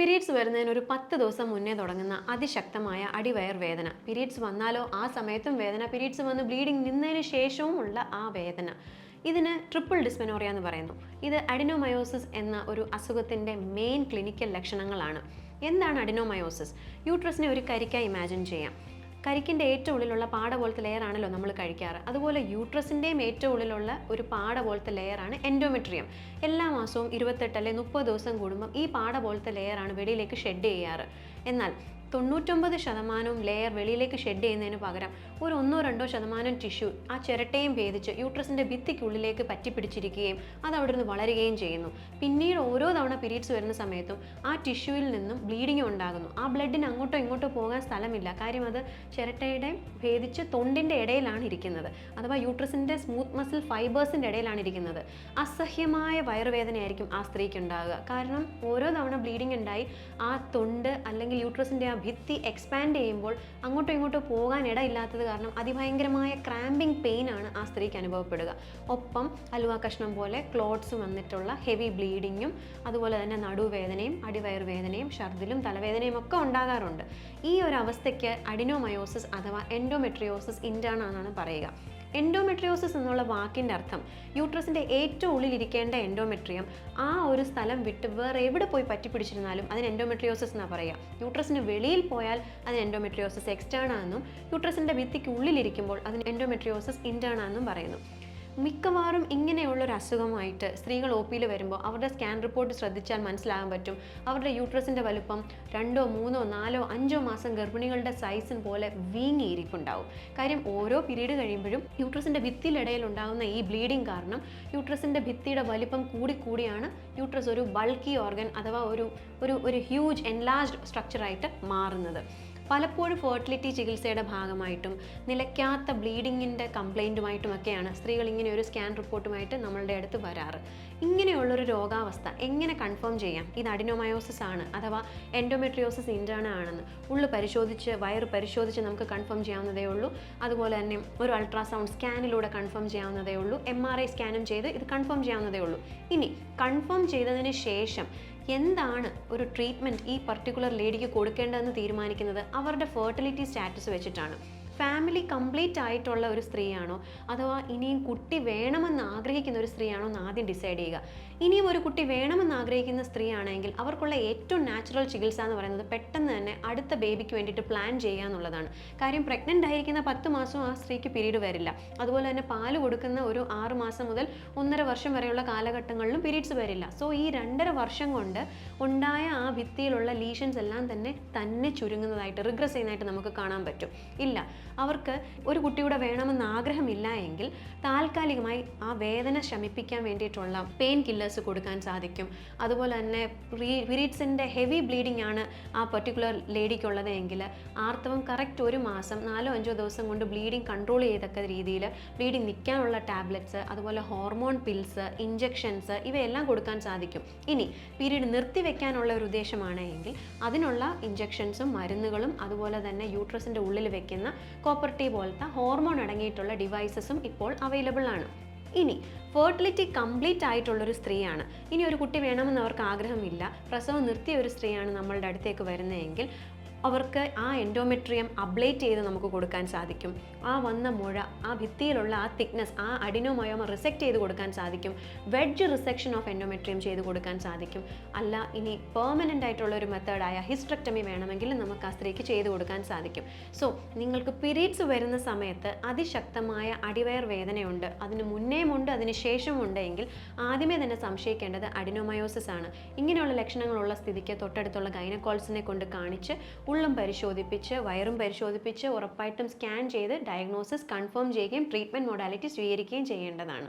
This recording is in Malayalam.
പീരീഡ്സ് വരുന്നതിന് ഒരു പത്ത് ദിവസം മുന്നേ തുടങ്ങുന്ന അതിശക്തമായ അടിവയർ വേദന. പീരീഡ്സ് വന്നാലോ ആ സമയത്തും വേദന. പീരീഡ്സ് വന്ന് ബ്ലീഡിംഗ് നിന്നതിന് ശേഷവും ഉള്ള ആ വേദന. ഇതിന് ട്രിപ്പിൾ ഡിസ്മെനോറിയ എന്ന് പറയുന്നു. ഇത് അഡിനോമയോസിസ് എന്ന ഒരു അസുഖത്തിന്റെ മെയിൻ ക്ലിനിക്കൽ ലക്ഷണങ്ങളാണ്. എന്താണ് അഡിനോമയോസിസ്? യൂട്രസിനെ ഒരു കരിക്കായി ഇമാജിൻ ചെയ്യാം. കരിക്കിന്റെ ഏറ്റവും ഉള്ളിലുള്ള പാട പോലത്തെ ലെയർ ആണല്ലോ നമ്മൾ കഴിക്കാറ്. അതുപോലെ യൂട്രസിന്റെയും ഏറ്റവും ഉള്ളിലുള്ള ഒരു പാട പോലത്തെ ലെയറാണ് എൻഡോമെട്രിയം എല്ലാ മാസവും ഇരുപത്തെട്ട് അല്ലെ മുപ്പത് ദിവസം കൂടുമ്പം ഈ പാട പോലത്തെ ലെയറാണ് വെളിയിലേക്ക് ഷെഡ് ചെയ്യാറ്. എന്നാൽ തൊണ്ണൂറ്റൊമ്പത് ശതമാനവും ലെയർ വെളിയിലേക്ക് ഷെഡ് ചെയ്യുന്നതിന് പകരം ഒരു ഒന്നോ രണ്ടോ ശതമാനം ടിഷ്യൂ ആ ചിരട്ടയും ഭേദിച്ച് യൂട്രസിന്റെ ഭിത്തിക്കുള്ളിലേക്ക് പറ്റിപ്പിടിച്ചിരിക്കുകയും അത് അവിടെ നിന്ന് വളരുകയും ചെയ്യുന്നു. പിന്നീട് ഓരോ തവണ പീരീഡ്സ് വരുന്ന സമയത്തും ആ ടിഷ്യൂവിൽ നിന്നും ബ്ലീഡിങ് ഉണ്ടാകുന്നു. ആ ബ്ലഡിന് അങ്ങോട്ടോ ഇങ്ങോട്ടോ പോകാൻ സ്ഥലമില്ല. കാര്യം അത് ചിരട്ടയുടെ ഭേദിച്ച് തൊണ്ടിന്റെ ഇടയിലാണ് ഇരിക്കുന്നത്. അഥവാ യൂട്രസിന്റെ സ്മൂത്ത് മസിൽ ഫൈബേഴ്സിന്റെ ഇടയിലാണ് ഇരിക്കുന്നത്. അസഹ്യമായ വയറുവേദനയായിരിക്കും ആ സ്ത്രീക്ക് ഉണ്ടാകുക കാരണം ഓരോ തവണ ബ്ലീഡിങ് ഉണ്ടായി ആ തൊണ്ട് അല്ലെങ്കിൽ യൂട്രസിന്റെ ആ ഭിത്തി എക്സ്പാൻഡ് ചെയ്യുമ്പോൾ അങ്ങോട്ടും ഇങ്ങോട്ടും പോകാൻ ഇടയില്ലാത്തത് കാരണം അതിഭയങ്കരമായ ക്രാമ്പിംഗ് പെയിൻ ആണ് ആ സ്ത്രീക്ക് അനുഭവപ്പെടുക. ഒപ്പം അലുവ കഷ്ണം പോലെ ക്ലോട്ട്സ് വന്നിട്ടുള്ള ഹെവി ബ്ലീഡിങ്ങും അതുപോലെ തന്നെ നടുവേദനയും അടിവയർ വേദനയും ഛർദിലും തലവേദനയും ഒക്കെ ഉണ്ടാകാറുണ്ട്. ഈ ഒരു അവസ്ഥയ്ക്ക് അഡിനോമയോസിസ് അഥവാ എൻഡോമെട്രിയോസിസ് ഇന്റേൺ ആണെന്നാണ് പറയുക. എൻഡോമെട്രിയോസിസ് എന്നുള്ള വാക്കിന്റെ അർത്ഥം യൂട്രസിന്റെ ഏറ്റവും ഉള്ളിലിരിക്കേണ്ട എൻഡോമെട്രിയം ആ ഒരു സ്ഥലം വിട്ട് വേറെ എവിടെ പോയി പറ്റിപ്പിടിച്ചിരുന്നാലും അതിന് എൻഡോമെട്രിയോസിസ് എന്നാണ് പറയുക യൂട്രസിന് വെളിയിൽ പോയാൽ അതിന് എൻഡോമെട്രിയോസിസ് എക്സ്റ്റേണാണെന്നും യൂട്രസിന്റെ ഭിത്തിക്ക് ഉള്ളിലിരിക്കുമ്പോൾ അതിന് എൻഡോമെട്രിയോസിസ് ഇന്റേണാണെന്നും പറയുന്നു. മിക്കവാറും ഇങ്ങനെയുള്ളൊരു അസുഖമായിട്ട് സ്ത്രീകൾ ഒ പിയിൽ വരുമ്പോൾ അവരുടെ സ്കാൻ റിപ്പോർട്ട് ശ്രദ്ധിച്ചാൽ മനസ്സിലാകാൻ പറ്റും. അവരുടെ യൂട്രസിന്റെ വലുപ്പം രണ്ടോ മൂന്നോ നാലോ അഞ്ചോ മാസം ഗർഭിണികളുടെ സൈസിന് പോലെ വീങ്ങിയിരിക്കുണ്ടാവും കാര്യം ഓരോ പീരീഡ് കഴിയുമ്പോഴും യൂട്രസിന്റെ ഭിത്തിയിലിടയിൽ ഉണ്ടാകുന്ന ഈ ബ്ലീഡിങ് കാരണം യൂട്രസിന്റെ ഭിത്തിയുടെ വലിപ്പം കൂടിക്കൂടിയാണ് യൂട്രസ് ഒരു ബൾക്കി ഓർഗൻ അഥവാ ഒരു ഒരു ഒരു ഹ്യൂജ് എൻലാർജ്ഡ് സ്ട്രക്ചറായിട്ട് മാറുന്നത്. പലപ്പോഴും ഫെർട്ടിലിറ്റി ചികിത്സയുടെ ഭാഗമായിട്ടും നിലയ്ക്കാത്ത ബ്ലീഡിങ്ങിന്റെ കംപ്ലൈന്റുമായിട്ടുമൊക്കെയാണ് സ്ത്രീകൾ ഇങ്ങനെ ഒരു സ്കാൻ റിപ്പോർട്ടുമായിട്ട് നമ്മളുടെ അടുത്ത് വരാറ്. ഇങ്ങനെയുള്ളൊരു രോഗാവസ്ഥ എങ്ങനെ കൺഫേം ചെയ്യാം? ഇത് അഡിനോമയോസിസ് ആണ് അഥവാ എൻഡോമെട്രിയോസിസ് ഇന്റേണ ആണെന്ന്. ഉള്ളു പരിശോധിച്ച് വയറ് പരിശോധിച്ച് നമുക്ക് കൺഫേം ചെയ്യാവുന്നതേ ഉള്ളൂ. അതുപോലെ തന്നെ ഒരു അൾട്രാസൗണ്ട് സ്കാനിലൂടെ കൺഫേം ചെയ്യാവുന്നതേ ഉള്ളൂ. എം ആർ ഐ സ്കാനും ചെയ്ത് ഇത് കൺഫേം ചെയ്യാവുന്നതേ ഉള്ളൂ. ഇനി കൺഫേം ചെയ്തതിന് ശേഷം എന്താണ് ഒരു ട്രീറ്റ്മെന്റ് ഈ പർട്ടിക്കുലർ ലേഡിക്ക് കൊടുക്കേണ്ടതെന്ന് തീരുമാനിക്കുന്നത്? അവരുടെ ഫെർട്ടിലിറ്റി സ്റ്റാറ്റസ് വെച്ചിട്ടാണ്. ഫാമിലി കംപ്ലീറ്റ് ആയിട്ടുള്ള ഒരു സ്ത്രീയാണോ? അഥവാ ഇനിയും കുട്ടി വേണമെന്ന് ആഗ്രഹിക്കുന്ന ഒരു സ്ത്രീയാണോ എന്ന് ആദ്യം ഡിസൈഡ് ചെയ്യുക. ഇനിയും ഒരു കുട്ടി വേണമെന്ന് ആഗ്രഹിക്കുന്ന സ്ത്രീയാണെങ്കിൽ അവർക്കുള്ള ഏറ്റവും നാച്ചുറൽ ചികിത്സ എന്ന് പറയുന്നത് പെട്ടെന്ന് തന്നെ അടുത്ത ബേബിക്ക് വേണ്ടിയിട്ട് പ്ലാൻ ചെയ്യുക എന്നുള്ളതാണ്. കാര്യം പ്രഗ്നന്റ് ആയിരിക്കുന്ന പത്ത് മാസം ആ സ്ത്രീക്ക് പീരീഡ് വരില്ല. അതുപോലെ തന്നെ പാൽ കൊടുക്കുന്ന ഒരു ആറ് മാസം മുതൽ ഒന്നര വർഷം വരെയുള്ള കാലഘട്ടങ്ങളിലും പീരീഡ്സ് വരില്ല. സോ ഈ രണ്ടര വർഷം കൊണ്ട് ഉണ്ടായ ആ ഭിത്തിയിലുള്ള ലീഷൻസ് എല്ലാം തന്നെ തന്നെ ചുരുങ്ങുന്നതായിട്ട് റിഗ്രസ് ചെയ്യുന്നതായിട്ട് നമുക്ക് കാണാൻ പറ്റും. ഇല്ല. അവർക്ക് ഒരു കുട്ടിയുടെ വേണമെന്ന് ആഗ്രഹമില്ല എങ്കിൽ താൽക്കാലികമായി ആ വേദന ശമിപ്പിക്കാൻ വേണ്ടിയിട്ടുള്ള പെയിൻ കില്ലേഴ്സ് കൊടുക്കാൻ സാധിക്കും. അതുപോലെ തന്നെ പിരീഡ്സിന്റെ ഹെവി ബ്ലീഡിംഗ് ആണ് ആ പെർട്ടിക്കുലർ ലേഡിക്കുള്ളത് എങ്കിൽ ആർത്തവം കറക്റ്റ് ഒരു മാസം നാലോ അഞ്ചോ ദിവസം കൊണ്ട് ബ്ലീഡിംഗ് കൺട്രോൾ ചെയ്തക്ക രീതിയിൽ ബ്ലീഡിംഗ് നിൽക്കാനുള്ള ടാബ്ലറ്റ്സ് അതുപോലെ ഹോർമോൺ പിൽസ് ഇഞ്ചെക്ഷൻസ് ഇവയെല്ലാം കൊടുക്കാൻ സാധിക്കും. ഇനി പീരീഡ് നിർത്തിവെക്കാനുള്ള ഒരു ഉദ്ദേശമാണ് എങ്കിൽ അതിനുള്ള ഇഞ്ചെക്ഷൻസും മരുന്നുകളും അതുപോലെ തന്നെ യൂട്രസിന്റെ ഉള്ളിൽ വെക്കുന്ന കോപ്പർ പോലത്തെ ഹോർമോൺ അടങ്ങിയിട്ടുള്ള ഡിവൈസസും ഇപ്പോൾ അവൈലബിൾ ആണ്. ഇനി ഫെർട്ടിലിറ്റി കംപ്ലീറ്റ് ആയിട്ടുള്ളൊരു സ്ത്രീയാണ്. ഇനി ഒരു കുട്ടി വേണമെന്ന് അവർക്ക് ആഗ്രഹമില്ല. പ്രസവം നിർത്തിയ ഒരു സ്ത്രീയാണ് നമ്മളുടെ അടുത്തേക്ക് വരുന്നതെങ്കിൽ അവർക്ക് ആ എൻഡോമെട്രിയം അബ്ലേറ്റ് ചെയ്ത് നമുക്ക് കൊടുക്കാൻ സാധിക്കും. ആ വന്ന മുഴ ആ ഭിത്തിയിലുള്ള ആ തിക്നെസ് ആ അഡിനോമയോമ റിസെക്റ്റ് ചെയ്ത് കൊടുക്കാൻ സാധിക്കും. വെഡ്ജ് റിസെക്ഷൻ ഓഫ് എൻഡോമെട്രിയം ചെയ്ത് കൊടുക്കാൻ സാധിക്കും. അല്ല ഇനി പെർമനന്റ് ആയിട്ടുള്ള ഒരു മെത്തേഡായ ഹിസ്ട്രക്ടമി വേണമെങ്കിൽ നമുക്ക് ആ സ്ത്രീക്ക് ചെയ്ത് കൊടുക്കാൻ സാധിക്കും. സോ നിങ്ങൾക്ക് പിരീഡ്സ് വരുന്ന സമയത്ത് അതിശക്തമായ അടിവയർ വേദനയുണ്ട്. അതിന് മുന്നേയുമുണ്ട് അതിന് ശേഷമുണ്ട് എങ്കിൽ ആദ്യമേ തന്നെ സംശയിക്കേണ്ടത് അഡിനോമയോസിസ് ആണ്. ഇങ്ങനെയുള്ള ലക്ഷണങ്ങളുള്ള സ്ഥിതിക്ക് തൊട്ടടുത്തുള്ള ഗൈനക്കോൾസിനെ കൊണ്ട് കാണിച്ച് ഉള്ളും പരിശോധിപ്പിച്ച് വയറും പരിശോധിപ്പിച്ച് ഉറപ്പായിട്ടും സ്കാൻ ചെയ്ത് ഡയഗ്നോസിസ് കൺഫേം ചെയ്യുകയും ട്രീറ്റ്മെന്റ് മോഡാലിറ്റി സ്വീകരിക്കുകയും ചെയ്യേണ്ടതാണ്.